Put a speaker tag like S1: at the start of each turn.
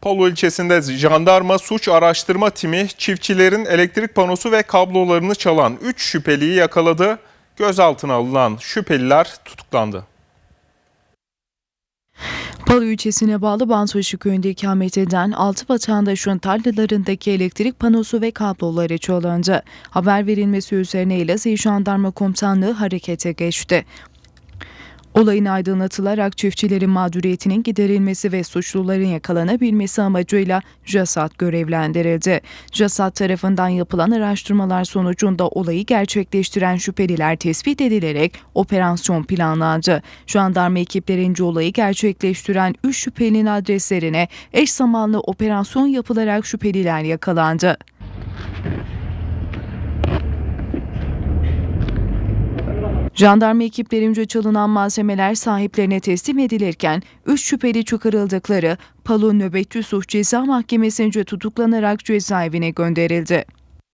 S1: Palo ilçesinde jandarma suç araştırma timi çiftçilerin elektrik panosu ve kablolarını çalan 3 şüpheliyi yakaladı. Gözaltına alınan şüpheliler tutuklandı.
S2: Palu ilçesine bağlı Bansoşu köyünde ikamet eden 6 vatandaşın tarlalarındaki elektrik panosu ve kabloları çalındı. Haber verilmesi üzerine Elazığ Jandarma Komutanlığı harekete geçti. Olayın aydınlatılarak çiftçilerin mağduriyetinin giderilmesi ve suçluların yakalanabilmesi amacıyla JASAT görevlendirildi. JASAT tarafından yapılan araştırmalar sonucunda olayı gerçekleştiren şüpheliler tespit edilerek operasyon planlandı. Jandarma ekiplerince olayı gerçekleştiren 3 şüphelinin adreslerine eş zamanlı operasyon yapılarak şüpheliler yakalandı. Jandarma ekiplerince çalınan malzemeler sahiplerine teslim edilirken 3 şüpheli çıkarıldıkları Palu Nöbetçi Suç Ceza Mahkemesi'nce tutuklanarak cezaevine gönderildi.